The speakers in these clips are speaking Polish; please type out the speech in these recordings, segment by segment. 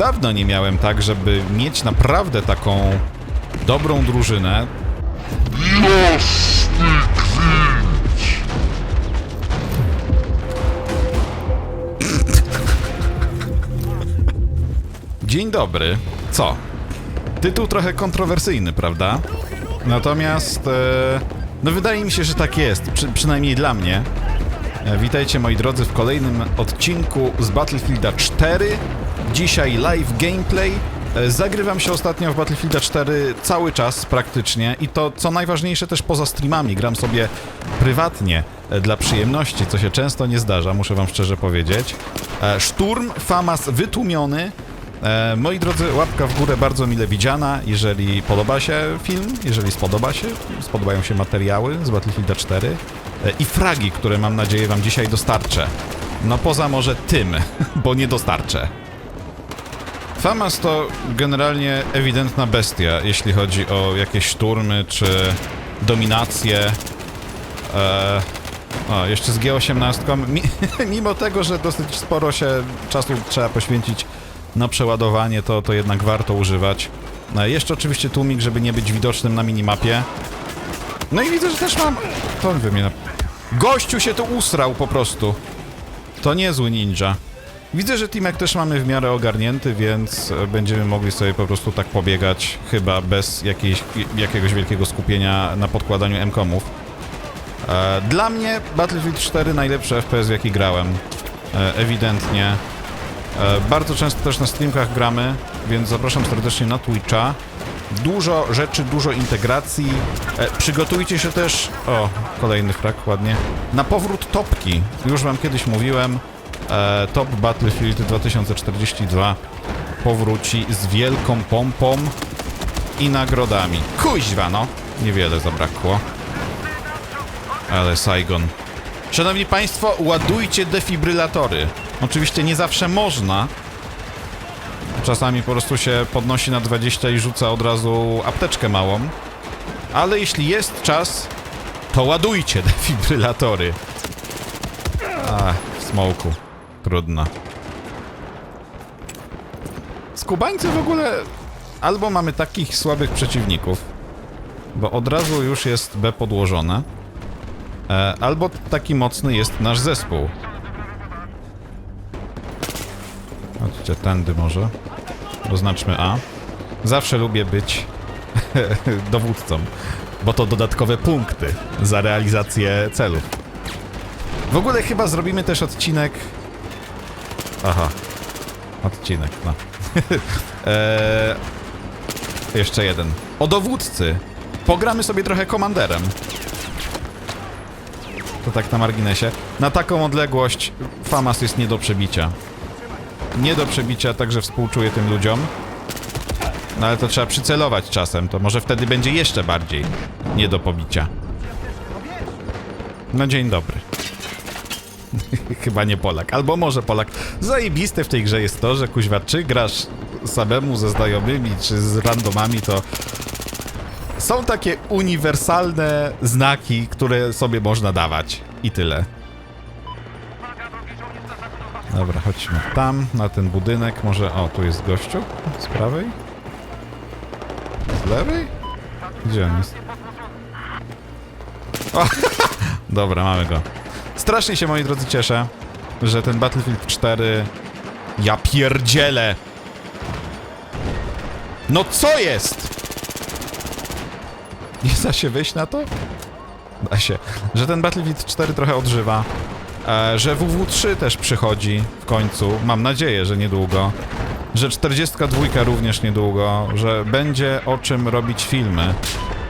dawno nie miałem tak, żeby mieć naprawdę taką dobrą drużynę. Dzień dobry. Co? Tytuł trochę kontrowersyjny, prawda? Natomiast, e, no wydaje mi się, że tak jest, przy, przynajmniej dla mnie. E, Witajcie moi drodzy w kolejnym odcinku z Battlefielda 4. Dzisiaj live gameplay. E, Zagrywam się ostatnio w Battlefielda 4 cały czas praktycznie i to co najważniejsze też poza streamami. Gram sobie prywatnie e, dla przyjemności, co się często nie zdarza, muszę wam szczerze powiedzieć. E, Szturm, Famas wytłumiony. Moi drodzy, łapka w górę bardzo mile widziana, jeżeli podoba się film, jeżeli spodoba się, spodobają się materiały z Battlefielda 4 e, i fragi, które mam nadzieję wam dzisiaj dostarczę. No poza może tym, bo nie dostarczę. Famas to generalnie ewidentna bestia, jeśli chodzi o jakieś szturmy czy dominację. E, o, jeszcze z G18. Mi, mimo tego, że dosyć sporo się czasu trzeba poświęcić na przeładowanie, to, to jednak warto używać. E, jeszcze oczywiście tłumik, żeby nie być widocznym na minimapie. No i widzę, że też mam... To on wymienia. Gościu się tu usrał po prostu. To niezły ninja. Widzę, że teamek też mamy w miarę ogarnięty, więc będziemy mogli sobie po prostu tak pobiegać, chyba bez jakiejś, jakiegoś wielkiego skupienia na podkładaniu M-komów. E, Dla mnie Battlefield 4 najlepszy FPS, w jaki grałem. E, Ewidentnie. E, Bardzo często też na streamkach gramy, więc zapraszam serdecznie na Twitcha. Dużo rzeczy, dużo integracji. E, przygotujcie się też. O, kolejny frak, ładnie. Na powrót topki. Już wam kiedyś mówiłem. E, Top Battlefield 2042 powróci z wielką pompą i nagrodami. Kuźwa, no! Niewiele zabrakło. Ale Saigon. Szanowni Państwo, ładujcie defibrylatory. Oczywiście nie zawsze można. Czasami po prostu się podnosi na 20 i rzuca od razu apteczkę małą. Ale jeśli jest czas, to ładujcie defibrylatory. Ach, w smoku. Trudno. Skubańcy w ogóle albo mamy takich słabych przeciwników, bo od razu już jest B podłożone, e, albo taki mocny jest nasz zespół. Chodźcie tędy może. Oznaczmy A. Zawsze lubię być dowódcą, bo to dodatkowe punkty za realizację celów. W ogóle chyba zrobimy też odcinek. Aha. Odcinek, no. eee, jeszcze jeden. O dowódcy. Pogramy sobie trochę komanderem. To tak na marginesie. Na taką odległość Famas jest nie do przebicia. Nie do przebicia, także współczuję tym ludziom. No ale to trzeba przycelować czasem, to może wtedy będzie jeszcze bardziej nie do pobicia. No dzień dobry. Chyba nie Polak, albo może Polak. Zajebiste w tej grze jest to, że kuźwa, czy grasz samemu ze znajomymi, czy z randomami, to są takie uniwersalne znaki, które sobie można dawać. I tyle. Dobra, chodźmy tam, na ten budynek. Może, o, tu jest gościu? Z prawej? Z lewej? Gdzie on jest? O, Dobra, mamy go. Strasznie się, moi drodzy, cieszę, że ten Battlefield 4... Ja pierdzielę! No co jest? Nie da się wyjść na to? Da się. Że ten Battlefield 4 trochę odżywa. E, że WW3 też przychodzi w końcu. Mam nadzieję, że niedługo. Że 42 również niedługo. Że będzie o czym robić filmy.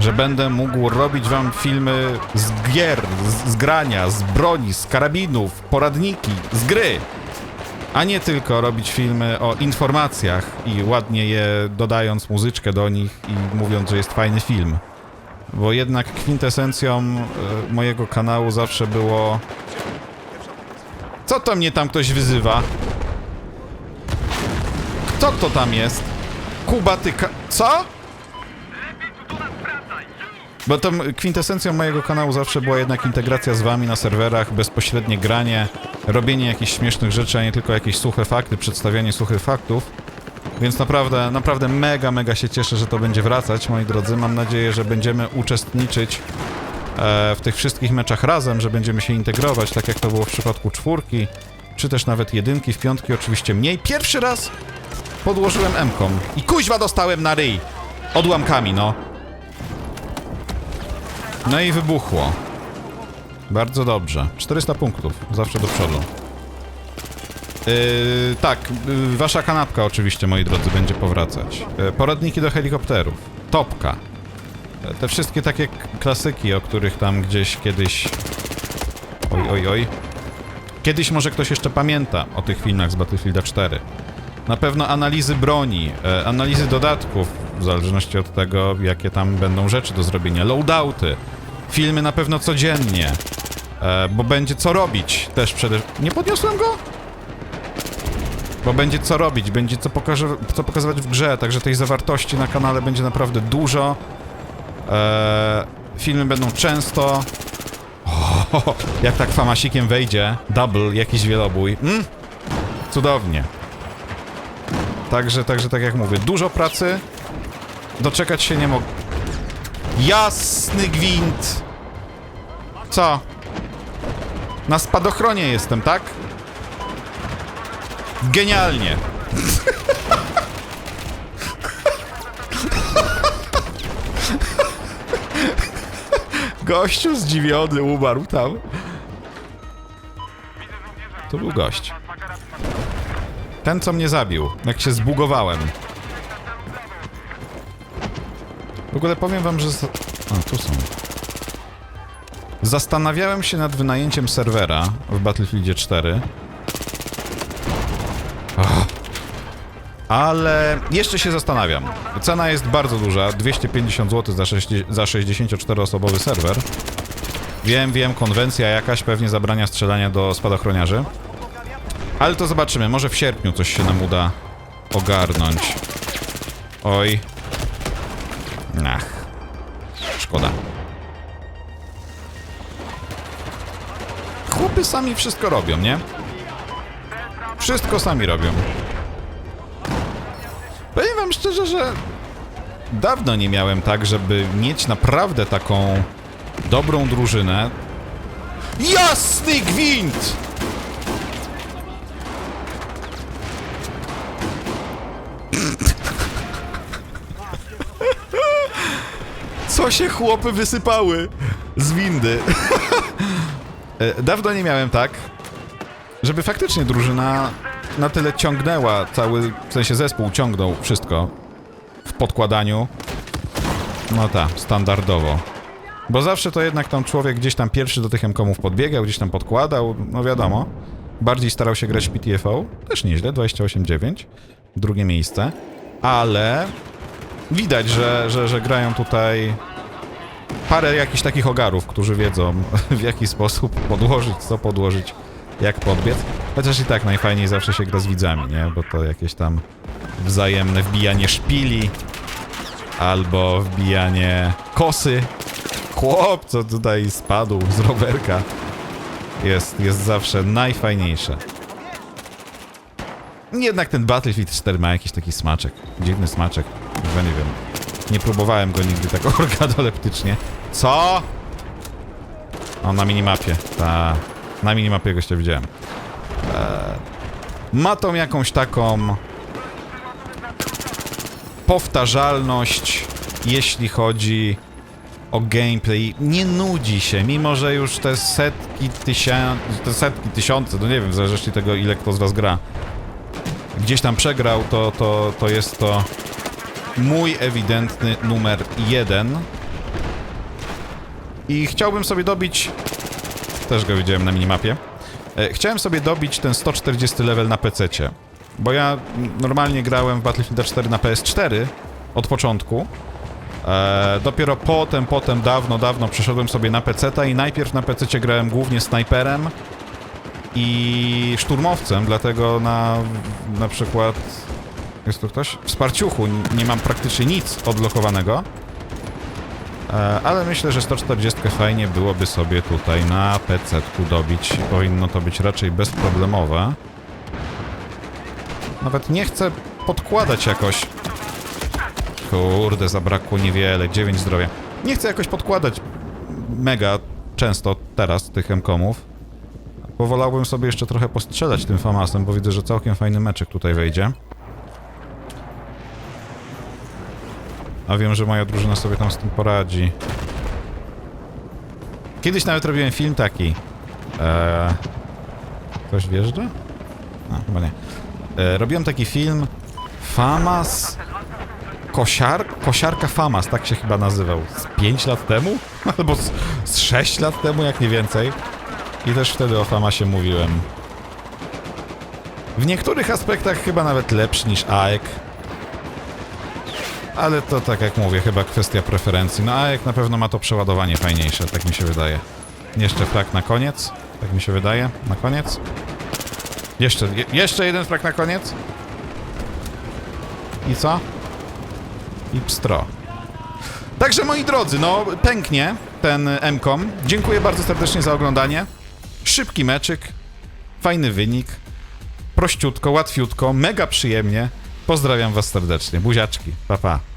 Że będę mógł robić wam filmy z gier, z, z grania, z broni, z karabinów, poradniki, z gry. A nie tylko robić filmy o informacjach i ładnie je dodając muzyczkę do nich i mówiąc, że jest fajny film. Bo jednak kwintesencją e, mojego kanału zawsze było... Co to mnie tam ktoś wyzywa? Kto to tam jest? Kuba, ty. Co? Bo tą kwintesencją mojego kanału zawsze była jednak integracja z wami na serwerach, bezpośrednie granie, robienie jakichś śmiesznych rzeczy, a nie tylko jakieś suche fakty, przedstawianie suchych faktów. Więc naprawdę, naprawdę mega, mega się cieszę, że to będzie wracać, moi drodzy. Mam nadzieję, że będziemy uczestniczyć e, w tych wszystkich meczach razem, że będziemy się integrować, tak jak to było w przypadku czwórki, czy też nawet jedynki, w piątki oczywiście mniej. Pierwszy raz podłożyłem M-kom i kuźwa dostałem na ryj. Odłamkami, no. No i wybuchło. Bardzo dobrze. 400 punktów, zawsze do przodu. Yy, tak, yy, wasza kanapka oczywiście, moi drodzy, będzie powracać. Yy, poradniki do helikopterów. Topka. Yy, te wszystkie takie klasyki, o których tam gdzieś kiedyś... Oj, oj, oj. Kiedyś może ktoś jeszcze pamięta o tych filmach z Battlefielda 4. Na pewno analizy broni, e, analizy dodatków, w zależności od tego, jakie tam będą rzeczy do zrobienia. Loadouty. Filmy na pewno codziennie. E, bo będzie co robić też przede... Nie podniosłem go? Bo będzie co robić, będzie co, pokaże, co pokazywać w grze, także tej zawartości na kanale będzie naprawdę dużo. Eee, filmy będą często. O, jak tak famasikiem wejdzie, double, jakiś wielobój. Mm, cudownie. Także, także tak jak mówię, dużo pracy. Doczekać się nie mogę. Jasny gwint! Co? Na spadochronie jestem, tak? Genialnie. Gościu zdziwiony umarł tam. To był gość. Ten, co mnie zabił, jak się zbugowałem. W ogóle powiem wam, że... A, tu są. Zastanawiałem się nad wynajęciem serwera w Battlefieldzie 4. Ale jeszcze się zastanawiam. Cena jest bardzo duża, 250 zł za, za 64-osobowy serwer. Wiem, wiem, konwencja jakaś pewnie zabrania strzelania do spadochroniarzy. Ale to zobaczymy, może w sierpniu coś się nam uda ogarnąć. Oj. Ach. Szkoda. Chłopy sami wszystko robią, nie? Wszystko sami robią. Powiem wam szczerze, że dawno nie miałem tak, żeby mieć naprawdę taką dobrą drużynę. Jasny gwint! Co się chłopy wysypały z windy? E, Dawno nie miałem tak, żeby faktycznie drużyna na tyle ciągnęła cały, w sensie zespół ciągnął wszystko w podkładaniu. No tak, standardowo. Bo zawsze to jednak tam człowiek gdzieś tam pierwszy do tych M-komów podbiegał, gdzieś tam podkładał, no wiadomo. Bardziej starał się grać PTFO, też nieźle, 28-9, drugie miejsce. Ale widać, że, że, że grają tutaj parę jakichś takich ogarów, którzy wiedzą w jaki sposób podłożyć, co podłożyć, jak podbiec. Chociaż i tak najfajniej zawsze się gra z widzami, nie? Bo to jakieś tam wzajemne wbijanie szpili albo wbijanie kosy. Chłop, co tutaj spadł z rowerka. Jest, jest zawsze najfajniejsze. Jednak ten Battlefield 4 ma jakiś taki smaczek. Dziwny smaczek. Chyba nie wiem. Nie próbowałem go nigdy tak organoleptycznie. Co? O, na minimapie. Ta. Na minimapie gościa widziałem. Eee, ma tą jakąś taką powtarzalność, jeśli chodzi o gameplay. Nie nudzi się, mimo że już te setki tysięcy, te setki tysiące, no nie wiem, w zależności tego, ile kto z was gra, gdzieś tam przegrał, to, to, to jest to mój ewidentny numer jeden. I chciałbym sobie dobić... Też go widziałem na minimapie. E, Chciałem sobie dobić ten 140 level na PC-cie. Bo ja normalnie grałem w Battlefield 4 na PS4 od początku. E, dopiero potem, potem, dawno, dawno przeszedłem sobie na PC-ta i najpierw na PC-cie grałem głównie snajperem i szturmowcem, dlatego na na przykład jest tu ktoś? W Sparciuchu n- nie mam praktycznie nic odblokowanego. E, ale myślę, że 140 fajnie byłoby sobie tutaj na PC-ku dobić. Powinno to być raczej bezproblemowe. Nawet nie chcę podkładać jakoś. Kurde, zabrakło niewiele, 9 zdrowia. Nie chcę jakoś podkładać mega często teraz tych M-komów. Powolałbym sobie jeszcze trochę postrzelać tym Famasem, bo widzę, że całkiem fajny meczek tutaj wejdzie. A wiem, że moja drużyna sobie tam z tym poradzi. Kiedyś nawet robiłem film taki. Eee... Ktoś wjeżdża? A, chyba nie. E, robiłem taki film Famas... Kosiar... Kosiarka Famas, tak się chyba nazywał. Z 5 lat temu? Albo z, z 6 lat temu, jak nie więcej. I też wtedy o Famasie mówiłem. W niektórych aspektach chyba nawet lepszy niż AEK. Ale to tak jak mówię, chyba kwestia preferencji. No AEK na pewno ma to przeładowanie fajniejsze, tak mi się wydaje. Jeszcze frak na koniec, tak mi się wydaje, na koniec. Jeszcze, je, jeszcze jeden frak na koniec. I co? I pstro. Także moi drodzy, no pęknie ten M-kom. Dziękuję bardzo serdecznie za oglądanie. Szybki meczyk, fajny wynik, prościutko, łatwiutko, mega przyjemnie. Pozdrawiam was serdecznie. Buziaczki, pa pa.